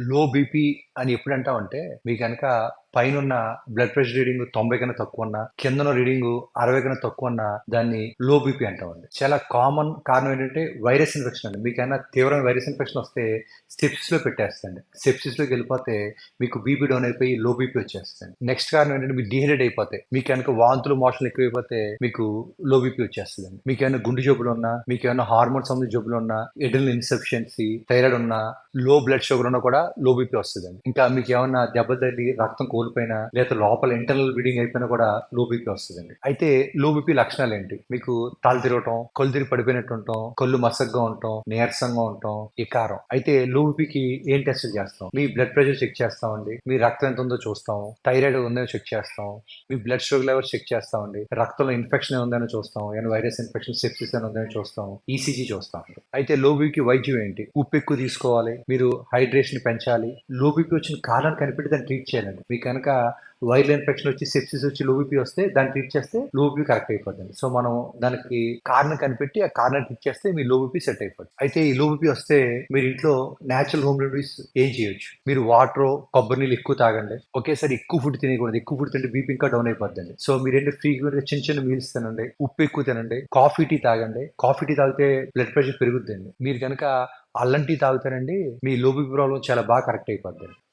Low BP అని ఎప్పుడు అంటామంటే మీ కనుక పైన బ్లడ్ ప్రెషర్ రీడింగ్ తొంభై కన్నా తక్కువ ఉన్నా కిందన రీడింగ్ అరవై కన్నా తక్కువ ఉన్నా దాన్ని లో బీపీ అంటామండి. చాలా కామన్ కారణం ఏంటంటే వైరస్ ఇన్ఫెక్షన్ అండి. మీకైనా తీవ్రమైన వైరస్ ఇన్ఫెక్షన్ వస్తే స్టెప్స్లో పెట్టేస్తుంది సెప్సిస్లోకి వెళ్ళిపోతే మీకు బీపీ డౌన్ అయిపోయి లో బీపీ వచ్చేస్తుంది నెక్స్ట్ కారణం ఏంటంటే మీకు డిహైడ్రేట్ అయిపోతే మీకు కనుక వాంతులు మోషన్లు ఎక్కువైపోతే మీకు లో బీపీ వచ్చేస్తుంది మీకు ఏమైనా గుండె జబ్బులు ఉన్నా మీకు ఏమైనా హార్మోన్ సంబంధించిన జబ్బులు ఉన్నా ఎడల్ ఇన్సఫిషియన్సీ థైరాయిడ్ ఉన్నా లో బ్లడ్ షుగర్ ఉన్నా కూడా లో బీపీ వస్తుందండి. ఇంకా మీకు ఏమైనా దెబ్బ తల్లి రక్తం కోల్పోయినా లేదా లోపల ఇంటర్నల్ బ్లీడింగ్ అయిపోయినా కూడా లో బీపీ వస్తుందండి. అయితే లో బీపీ లక్షణాలు ఏంటి? మీకు తల తిరగటం కళ్ళు తిరిగి పడిపోయినట్టు ఉంటాం కళ్ళు మసగ్గా ఉంటాం నీరసంగా ఉంటాం ఇకారం అయితే లో బీపీకి ఏం టెస్ట్ చేస్తాం? మీ బ్లడ్ ప్రెషర్ చెక్ చేస్తామండి. మీ రక్తం ఎంత ఉందో చూస్తాం. థైరాయిడ్ ఉందో చెక్ చేస్తాం. మీ బ్లడ్ షుగర్ లెవెల్స్ చెక్ చేస్తామండి. రక్తంలో ఇన్ఫెక్షన్ ఉందని చూస్తాం. ఏమైనా వైరస్ ఇన్ఫెక్షన్ సెప్సిస్ అని ఉందని చూస్తాం. ఈసీజీ చూస్తాం. అయితే లో బీపీకి వైద్యం ఏంటి? ఉప్పు ఎక్కువ తీసుకోవాలి. మీరు హైడ్రేషన్ పెంచాలి. లో బీపీ వచ్చిన కారణం కనిపెట్టి దాన్ని ట్రీట్ చేయాలండి. మీకు కనుక వైరల్ ఇన్ఫెక్షన్ వచ్చి సెప్సిస్ వచ్చి లో వస్తే దాన్ని ట్రీట్ చేస్తే లో కరెక్ట్ అయిపోతుంది సో మనం దానికి కారణం కనిపెట్టి ఆ కారణం ట్రీట్ చేస్తే మీ లో సెట్ అయిపోతుంది అయితే ఈ లో వస్తే మీరు ఇంట్లో నేచురల్ హోమ్ రెమెడీస్ ఏం చేయొచ్చు? మీరు వాటర్ కొబ్బరి నీళ్ళు ఎక్కువ తాగండి. ఒకేసారి ఎక్కువ ఫుడ్ తినకూడదు ఎక్కువ ఫుడ్ తింటే బీపీ ఇంకా డౌన్ అయిపోద్దండి. సో మీరు ఏంటంటే ఫ్రీగా చిన్న చిన్న మీల్స్ తినండి. ఉప్పు ఎక్కువ తినండి. కాఫీ టీ తాగండి. కాఫీ టీ తాగితే బ్లడ్ ప్రెషర్ పెరుగుద్దండి. మీరు కనుక అల్లం టీ తాగుతారండి మీ లో ప్రాబ్లం చాలా బాగా కరెక్ట్ అయిపోద్ది